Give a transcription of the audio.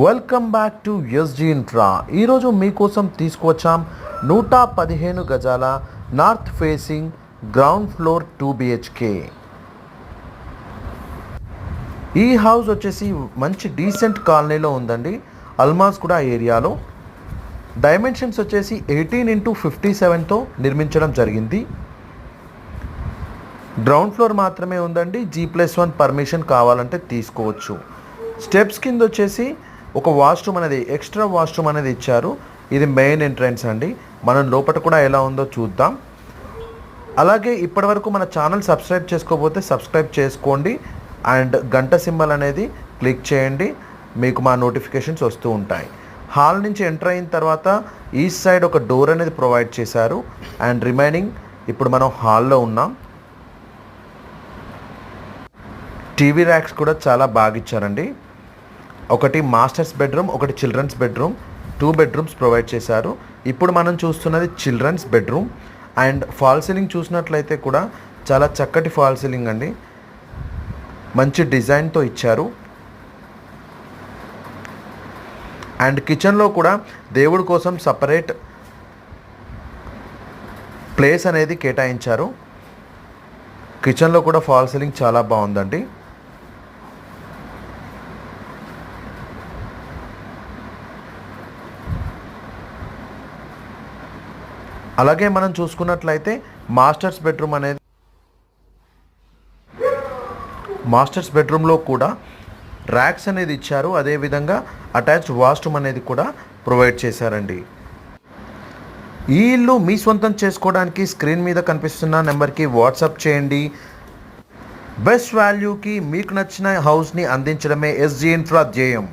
Welcome back to SG Intra ఈరోజు మీకోసం తీసుకొచ్చాం నూట పదిహేను గజాల north facing ground floor two BHK ఈ హౌస్ వచ్చేసి మంచి డీసెంట్ కాలనీలో ఉందండి. అల్మాస్ కూడా ఏరియాలో. డైమెన్షన్స్ వచ్చేసి ఎయిటీన్ ఇంటూ ఫిఫ్టీ సెవెన్తో నిర్మించడం జరిగింది. గ్రౌండ్ ఫ్లోర్ మాత్రమే ఉందండి. జీ ప్లస్ వన్ పర్మిషన్ కావాలంటే తీసుకోవచ్చు. స్టెప్స్ కింద వచ్చేసి ఒక వాష్రూమ్ అనేది ఎక్స్ట్రా వాష్రూమ్ అనేది ఇచ్చారు. ఇది మెయిన్ ఎంట్రన్స్ అండి. మనం లోపల కూడా ఎలా ఉందో చూద్దాం. అలాగే ఇప్పటివరకు మన ఛానల్ సబ్స్క్రైబ్ చేసుకోకపోతే సబ్స్క్రైబ్ చేసుకోండి. అండ్ గంట సింబల్ అనేది క్లిక్ చేయండి. మీకు మా నోటిఫికేషన్స్ వస్తూ ఉంటాయి. హాల్ నుంచి ఎంటర్ అయిన తర్వాత ఈస్ట్ సైడ్ ఒక డోర్ అనేది ప్రొవైడ్ చేశారు. అండ్ రిమైనింగ్ ఇప్పుడు మనం హాల్లో ఉన్నాం. టీవీ ర్యాక్స్ కూడా చాలా బాగా ఇచ్చారండి. ఒకటి మాస్టర్స్ బెడ్రూమ్ ఒకటి children's bedroom. Two bedrooms provide చేశారు. ఇప్పుడు మనం చూస్తున్నది children's bedroom. And fall ceiling చూసినట్లయితే కూడా చాలా చక్కటి ఫాల్ సీలింగ్ అండి. మంచి డిజైన్తో ఇచ్చారు. అండ్ కిచెన్లో కూడా దేవుడి కోసం సపరేట్ ప్లేస్ అనేది కేటాయించారు. కిచెన్లో కూడా ఫాల్ సీలింగ్ చాలా బాగుందండి. అలాగే మనం చూసుకున్నట్లయితే మాస్టర్స్ బెడ్రూమ్ అనేది మాస్టర్స్ బెడ్రూమ్లో కూడా ర్యాక్స్ అనేది ఇచ్చారు. అదేవిధంగా అటాచ్డ్ వాష్రూమ్ అనేది కూడా ప్రొవైడ్ చేశారండి. ఈ ఇల్లు మీ సొంతం చేసుకోవడానికి స్క్రీన్ మీద కనిపిస్తున్న నెంబర్కి వాట్సాప్ చేయండి. బెస్ట్ వాల్యూకి మీకు నచ్చిన హౌస్ని అందించడమే ఎస్జీ ఇన్ఫ్రా ధ్యేయం.